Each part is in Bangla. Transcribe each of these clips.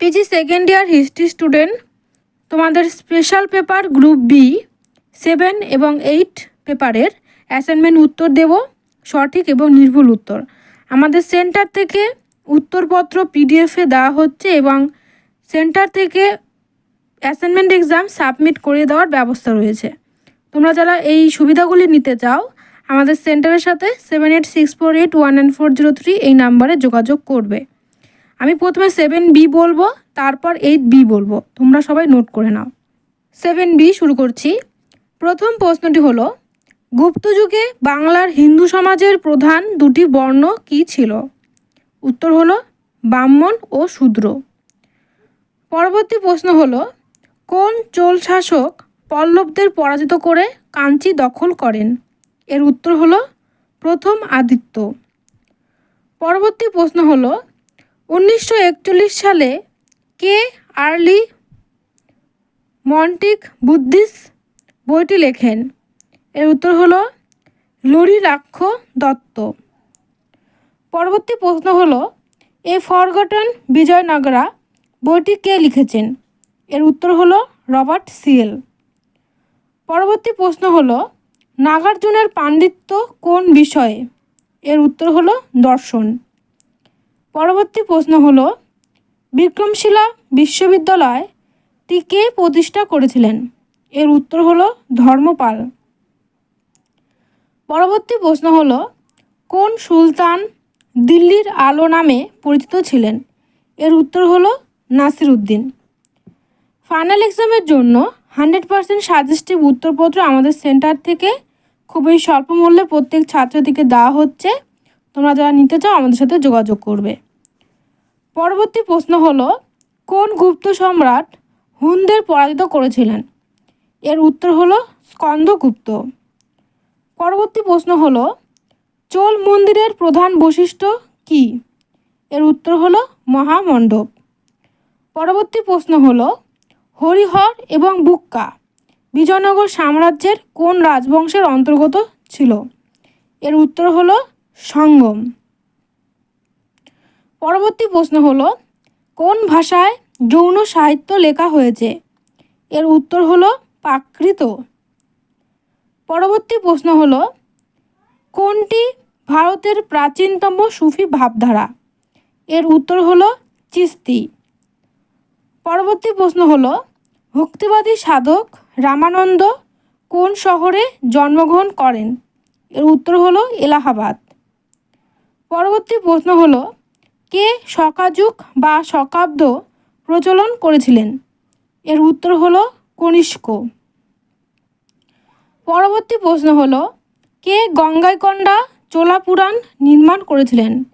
PG second year history student তোমাদের special paper group B seven এবং এইট পেপারের অ্যাসাইনমেন্ট উত্তর দেব, সঠিক এবং নির্ভুল উত্তর। আমাদের সেন্টার থেকে উত্তরপত্র পিডিএফে দেওয়া হচ্ছে এবং সেন্টার থেকে অ্যাসাইনমেন্ট এক্সাম সাবমিট করে দেওয়ার ব্যবস্থা রয়েছে। তোমরা যারা এই সুবিধাগুলি নিতে চাও, আমাদের সেন্টারের সাথে seven eight six four eight one nine four zero three এই নাম্বারে যোগাযোগ করবে। আমি প্রথমে সেভেন বি বলব, তারপর এইট বি বলব। তোমরা সবাই নোট করে নাও। সেভেন বি শুরু করছি। প্রথম প্রশ্নটি হলো, গুপ্ত যুগে বাংলার হিন্দু সমাজের প্রধান দুটি বর্ণ কী ছিল? উত্তর হলো, ব্রাহ্মণ ও শূদ্র। পরবর্তী প্রশ্ন হলো, কোন চোল শাসক পল্লবদের পরাজিত করে কাঞ্চি দখল করেন? এর উত্তর হলো, প্রথম আদিত্য। পরবর্তী প্রশ্ন হলো উনিশশো একচল্লিশ সালে কে আর্লি মন্টিক বুদ্ধিস্ট বইটি লেখেন। এর উত্তর হলো লরিরাক্ষ দত্ত। পরবর্তী প্রশ্ন হল, এ ফরগটন বিজয়নগরা বইটি কে লিখেছেন? এর উত্তর হল রবার্ট সিএল পরবর্তী প্রশ্ন হল, নাগার্জুনের পাণ্ডিত্য কোন বিষয়ে? এর উত্তর হল দর্শন। পরবর্তী প্রশ্ন হল, বিক্রমশিলা বিশ্ববিদ্যালয়টি কে প্রতিষ্ঠা করেছিলেন? এর উত্তর হল ধর্মপাল। পরবর্তী প্রশ্ন হল, কোন সুলতান দিল্লির আলো নামে পরিচিত ছিলেন? এর উত্তর হল নাসির উদ্দিন ফাইনাল এক্সামের জন্য হান্ড্রেড পার্সেন্ট সাজেস্টিভ উত্তরপত্র আমাদের সেন্টার থেকে খুবই স্বল্প মূল্যে প্রত্যেক ছাত্রীকে দেওয়া হচ্ছে। তোমরা যারা নিতে চাও আমাদের সাথে যোগাযোগ করবে। পরবর্তী প্রশ্ন হলো, কোন গুপ্ত সম্রাট হুনদের পরাজিত করেছিলেন? এর উত্তর হলো স্কন্দগুপ্ত পরবর্তী প্রশ্ন হলো, চোল মন্দিরের প্রধান বৈশিষ্ট্য কী? এর উত্তর হলো মহামণ্ডপ। পরবর্তী প্রশ্ন হলো, হরিহর এবং বুক্কা বিজয়নগর সাম্রাজ্যের কোন রাজবংশের অন্তর্গত ছিল? এর উত্তর হলো সঙ্গম। পরবর্তী প্রশ্ন হল, কোন ভাষায় যৌন সাহিত্য লেখা হয়েছে? এর উত্তর হল প্রাকৃত পরবর্তী প্রশ্ন হল, কোনটি ভারতের প্রাচীনতম সুফি ভাবধারা? এর উত্তর হল চিস্তি। পরবর্তী প্রশ্ন হল, ভক্তিবাদী সাধক রামানন্দ কোন শহরে জন্মগ্রহণ করেন? এর উত্তর হলো এলাহাবাদ। পরবর্তী প্রশ্ন হলো, কে শকাযুগ বা শকাব্দ প্রচলন করেছিলেন? এর উত্তর হলো কনিষ্ক। পরবর্তী প্রশ্ন হলো, কে গঙ্গাইকন্ডা চোলাপুরাণ নির্মাণ করেছিলেন?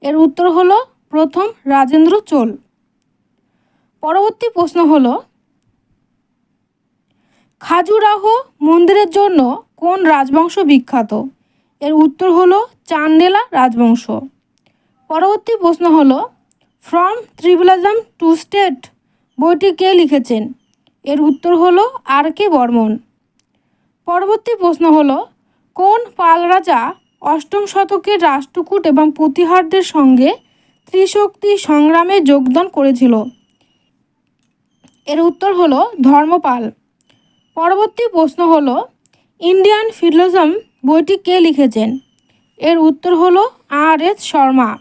এর উত্তর হলো প্রথম রাজেন্দ্র চোল। পরবর্তী প্রশ্ন হলো, খাজুরাহ মন্দিরের জন্য কোন রাজবংশ বিখ্যাত? এর উত্তর হলো চান্ডেলা রাজবংশ। পরবর্তী প্রশ্ন হল, ফ্রম ত্রিভিলাজম টু স্টেট বইটি কে লিখেছেন? এর উত্তর হল আর কে বর্মন। পরবর্তী প্রশ্ন হল, কোন পাল রাজা অষ্টম শতকের রাষ্ট্রকূট এবং প্রতিহারদের সঙ্গে ত্রিশক্তি সংগ্রামে যোগদান করেছিল? এর উত্তর হল, ধর্মপাল। পরবর্তী প্রশ্ন হল, ইন্ডিয়ান ফিলোজম বইটি কে লিখেছেন? এর উত্তর হলো আর এস শর্মা।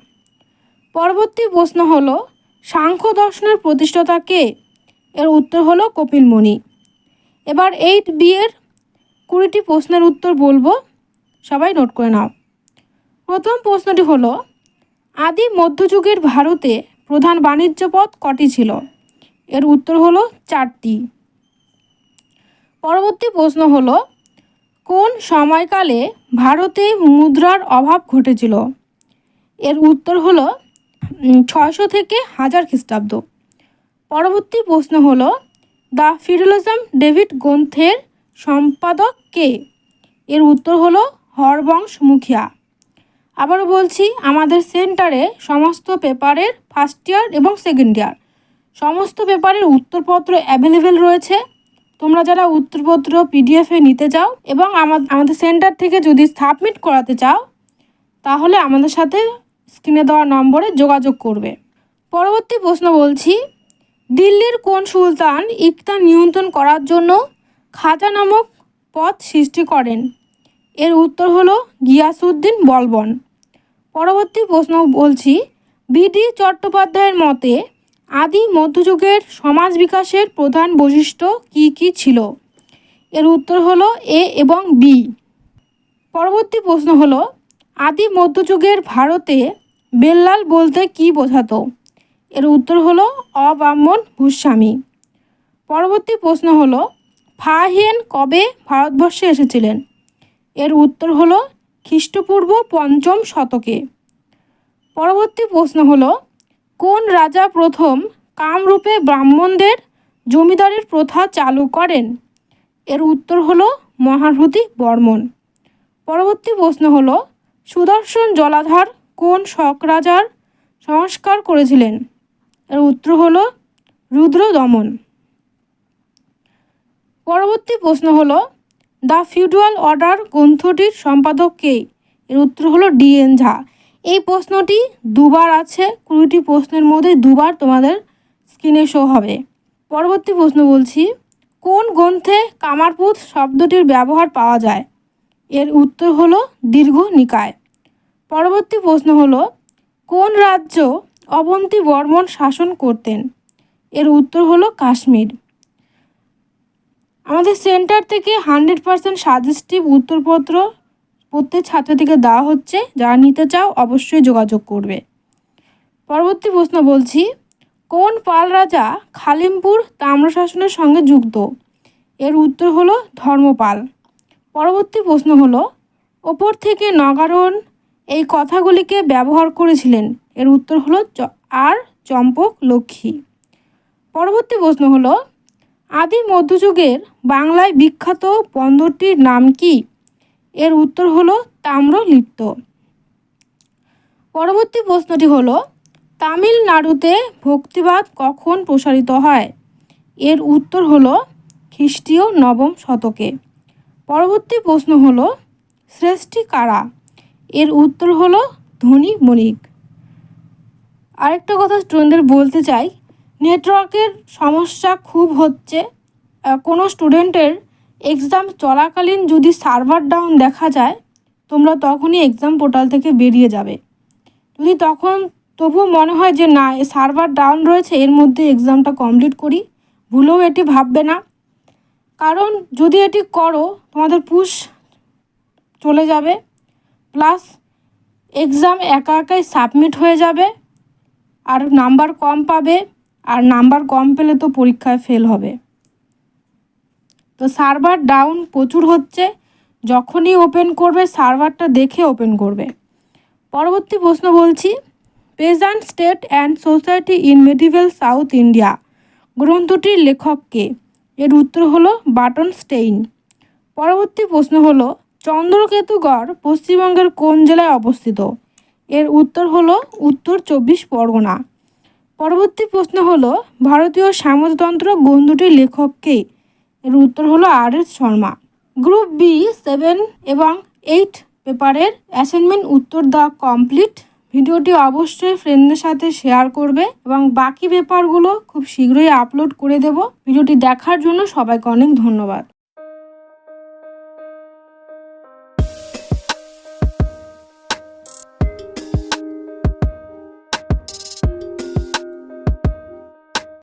পরবর্তী প্রশ্ন হলো, সাংখ্য দর্শনের প্রতিষ্ঠাতা কে? এর উত্তর হলো কপিল মুনি। এবার এইট বি এর কুড়িটি প্রশ্নের উত্তর বলব, সবাই নোট করে নাও। প্রথম প্রশ্নটি হলো, আদি মধ্যযুগের ভারতে প্রধান বাণিজ্য পথ কটি ছিল? এর উত্তর হলো চারটি। পরবর্তী প্রশ্ন হলো কোন সময়কালে ভারতে মুদ্রার অভাব ঘটেছিল? এর উত্তর হল ছয়শো থেকে হাজার খ্রিস্টাব্দ। পরবর্তী প্রশ্ন হল, দ্য ফিডালিজম ডেভিড গ্রন্থের সম্পাদক কে? এর উত্তর হল, হরবংশ মুখিয়া। আবারও বলছি, আমাদের সেন্টারে সমস্ত পেপারের ফার্স্ট ইয়ার এবং সেকেন্ড ইয়ার। সমস্ত পেপারের উত্তরপত্র অ্যাভেলেবেল রয়েছে। তোমরা যারা উত্তরপত্র পিডিএফে নিতে চাও এবং আমা- আমাদের সেন্টার থেকে যদি সাবমিট করাতে চাও, তাহলে আমাদের সাথে স্ক্রিনে দেওয়া নম্বরে যোগাযোগ করবে। পরবর্তী প্রশ্ন বলছি, দিল্লির কোন সুলতান ইকতা নিয়ন্ত্রণ করার জন্য খাজা নামক পথ সৃষ্টি করেন? এর উত্তর হলো গিয়াসুদ্দিন বলবন। পরবর্তী প্রশ্ন বলছি বিডি চট্টোপাধ্যায়ের মতে আদি মধ্যযুগের সমাজ বিকাশের প্রধান বৈশিষ্ট্য কী কী ছিল? এর উত্তর হলো এ এবং বি। পরবর্তী প্রশ্ন হলো, আদি মধ্যযুগের ভারতে বেল্লাল বলতে কী বোঝাতো? এর উত্তর হলো অব্রাহ্মণ ভূস্বামী পরবর্তী প্রশ্ন হলো, ফাহিয়েন কবে ভারতবর্ষে এসেছিলেন? এর উত্তর হলো খ্রিস্টপূর্ব পঞ্চম শতকে। পরবর্তী প্রশ্ন হলো কোন রাজা প্রথম কামরূপে ব্রাহ্মণদের জমিদারের প্রথা চালু করেন? এর উত্তর হলো মহারথী বর্মন পরবর্তী প্রশ্ন হলো, সুদর্শন জলাধার কোন শক রাজার সংস্কার করেছিলেন? এর উত্তর হল রুদ্র দমন পরবর্তী প্রশ্ন হল, দ্য ফিউডাল অর্ডার গ্রন্থটির সম্পাদক কে? এর উত্তর হলো ডিএন ঝা। এই প্রশ্নটি দুবার আছে, কুড়িটি প্রশ্নের মধ্যে দুবার তোমাদের স্ক্রিনে শো হবে। পরবর্তী প্রশ্ন বলছি, কোন গ্রন্থে কামারপুত শব্দটির ব্যবহার পাওয়া যায়? এর উত্তর হলো দীর্ঘ নিকায়। পরবর্তী প্রশ্ন হলো, কোন রাজ্য অবন্তী বর্মন শাসন করতেন? এর উত্তর হলো কাশ্মীর। আমাদের সেন্টার থেকে হান্ড্রেড পার্সেন্ট সাজেস্টিভ উত্তরপত্র প্রত্যেক ছাত্রীকে দেওয়া হচ্ছে। যারা নিতে চাও অবশ্যই যোগাযোগ করবে। পরবর্তী প্রশ্ন বলছি, কোন পাল রাজা খালিমপুর তাম্রশাসনের সঙ্গে যুক্ত? এর উত্তর হলো ধর্মপাল। পরবর্তী প্রশ্ন হলো, ওপর থেকে নগারণ এই কথাগুলিকে ব্যবহার করেছিলেন? এর উত্তর হলো আর চম্পক লক্ষ্মী। পরবর্তী প্রশ্ন হলো, আদি মধ্যযুগের বাংলায় বিখ্যাত বন্দরটির নাম কি? এর উত্তর হলো তাম্রলিপ্ত। পরবর্তী প্রশ্নটি হলো, তামিলনাড়ুতে ভক্তিবাদ কখন প্রসারিত হয়? এর উত্তর হলো খ্রিস্টীয় নবম শতকে। পরবর্তী প্রশ্ন হলো, শ্রেষ্ঠী কারা? এর উত্তর হলো ধনী বণিক আরেকটা কথা স্টুডেন্টদের বলতে চাই নেটওয়ার্কের সমস্যা খুব হচ্ছে। কোনো স্টুডেন্টের এক্সাম চলাকালীন যদি সার্ভার ডাউন দেখা যায়, তোমরা তখনই এক্সাম পোর্টাল থেকে বেরিয়ে যাবে। যদি তখন তবুও মনে হয় যে না সার্ভার ডাউন রয়েছে, এর মধ্যে এক্সামটা কমপ্লিট করি, ভুলেও এটি ভাববে না। কারণ যদি এটি করো, তোমাদের পুশ চলে যাবে প্লাস এক্সাম একা একাই সাবমিট হয়ে যাবে, আর নাম্বার কম পাবে, আর নাম্বার কম পেলে তো পরীক্ষায় ফেল হবে। তো সার্ভার ডাউন প্রচুর হচ্ছে। যখনই ওপেন করবে সার্ভারটা দেখে ওপেন করবে। পরবর্তী প্রশ্ন বলছি peasant state and society in medieval South India গ্রন্থটির লেখককে এর উত্তর হলো বাটন স্টেইন। পরবর্তী প্রশ্ন হলো, চন্দ্রকেতুগড় পশ্চিমবঙ্গের কোন জেলায় অবস্থিত? এর উত্তর হলো উত্তর চব্বিশ পরগনা। পরবর্তী প্রশ্ন হলো, ভারতীয় সমাজতন্ত্র গ্রন্থটির লেখককে এর উত্তর হলো R S Sharma. Group B, seven এবং এইট পেপারের অ্যাসাইনমেন্ট উত্তর দেওয়া কমপ্লিট। ভিডিওটি অবশ্যই ফ্রেন্ডদের সাথে শেয়ার করবে এবং বাকি পেপারগুলো খুব শীঘ্রই আপলোড করে দেব। ভিডিওটি দেখার জন্য সবাইকে অনেক ধন্যবাদ।